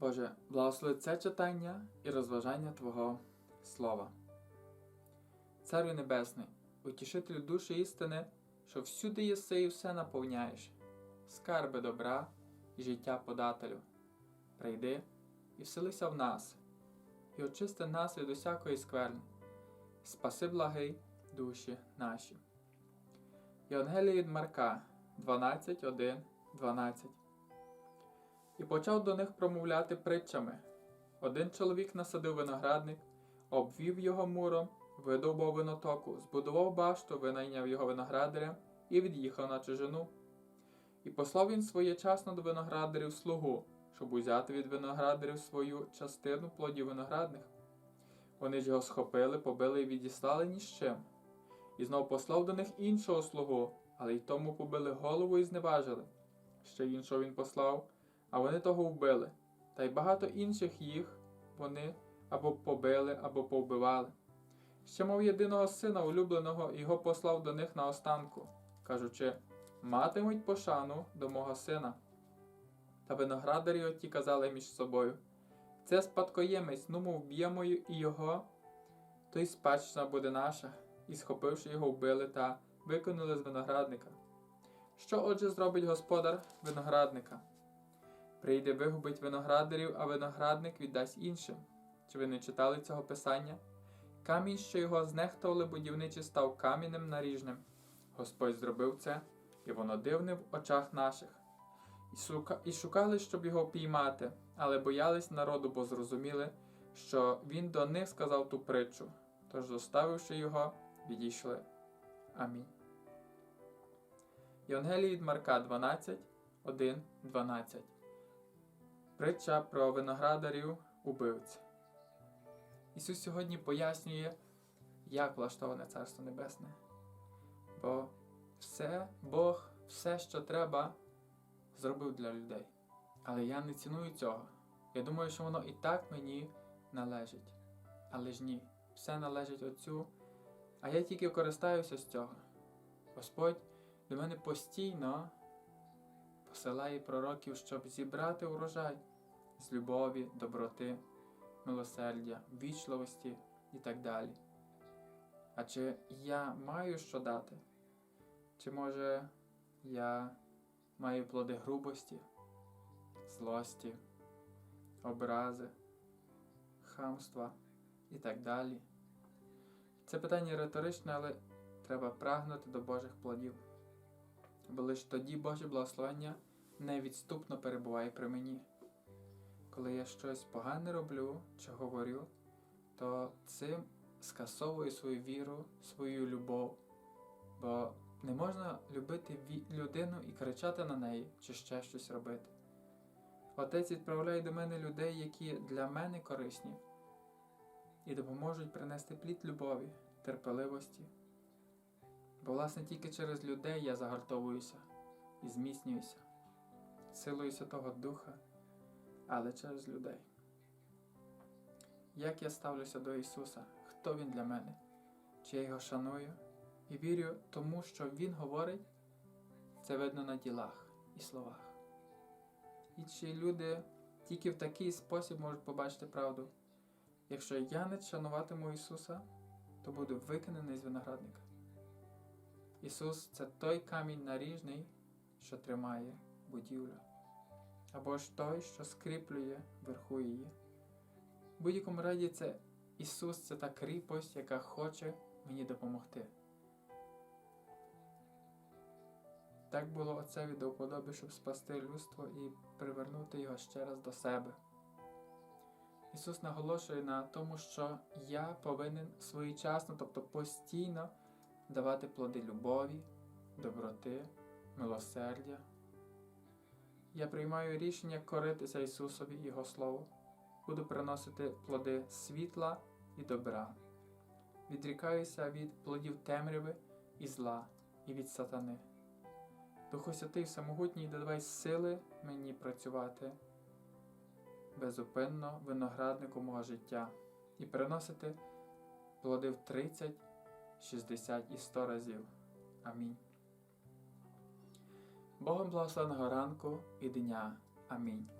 Боже, благослови це читання і розважання Твого Слова. Царю Небесний, утішителю душі істини, що всюди єси і все наповняєш, скарби добра і життя подателю. Прийди і вселися в нас, і очисти нас від усякої скверни, спаси благий душі наші. Євангеліє від Марка 12, 1, 12 і почав до них промовляти притчами. Один чоловік насадив виноградник, обвів його муром, видовбав винотоку, збудував башту, винайняв його виноградаря і від'їхав на чужину. І послав він своєчасно до виноградарів слугу, щоб узяти від виноградарів свою частину плодів виноградних. Вони ж його схопили, побили і відіслали ні з чим. І знов послав до них іншого слугу, але й тому побили голову і зневажили. Ще іншого він послав, а вони того вбили, та й багато інших їх вони або побили, або повбивали. Ще мав єдиного сина улюбленого, його послав до них на останку, кажучи матимуть пошану до мого сина. Та виноградарі оті казали між собою це спадкоємець, ну ми вб'ємо і його, то й спадщина буде наша, і, схопивши його, вбили та викинули з виноградника. Що отже зробить господар виноградника? Прийде вигубить виноградарів, а виноградник віддасть іншим. Чи ви не читали цього писання? Камінь, що його знехтували будівничі, став камінем наріжним. Господь зробив це, і воно дивне в очах наших. І, шукали, щоб його піймати, але боялись народу, бо зрозуміли, що він до них сказав ту притчу. Тож, зоставивши його, відійшли. Амінь. Євангелії від Марка 12, 1, 12 Притча про виноградарів убивць. Ісус сьогодні пояснює, як влаштоване Царство Небесне. Бо все, Бог, все, що треба, зробив для людей. Але я не ціную цього. Я думаю, що воно і так мені належить. Але ж ні, все належить Отцю, а я тільки користаюся з цього. Господь до мене постійно посилає пророків, щоб зібрати урожай з любові, доброти, милосердя, вічливості і так далі. А чи я маю що дати? Чи може я маю плоди грубості, злості, образи, хамства і так далі? Це питання риторичне, але треба прагнути до Божих плодів бо лише тоді Боже благословення невідступно перебуває при мені. Коли я щось погане роблю чи говорю, то цим скасовую свою віру, свою любов, бо не можна любити людину і кричати на неї чи ще щось робити. Отець відправляє до мене людей, які для мене корисні, і допоможуть принести плід любові, терпеливості. Бо, власне, тільки через людей я загартовуюся і зміцнююся, силою Святого Духа, але через людей. Як я ставлюся до Ісуса, хто Він для мене? Чи я його шаную і вірю тому, що Він говорить, це видно на ділах і словах. І чи люди тільки в такий спосіб можуть побачити правду? Якщо я не шануватиму Ісуса, то буду викинений з виноградника. Ісус це той камінь наріжний, що тримає будівлю, або ж той, що скріплює верху її. В будь-якому раді це Ісус це та кріпость, яка хоче мені допомогти. Так було Отцеві до вподоби, щоб спасти людство і привернути його ще раз до себе. Ісус наголошує на тому, що я повинен своєчасно, тобто постійно давати плоди любові, доброти, милосердя. Я приймаю рішення коритися Ісусові Його Слову, буду приносити плоди світла і добра, відрікаюся від плодів темряви і зла, і від сатани. Духу Святий Всемогутній, додавай сили мені працювати безупинно винограднику мого життя і приносити плоди в 30, 60 і 100 разів. Амінь. Богом благословеного ранку і дня. Амінь.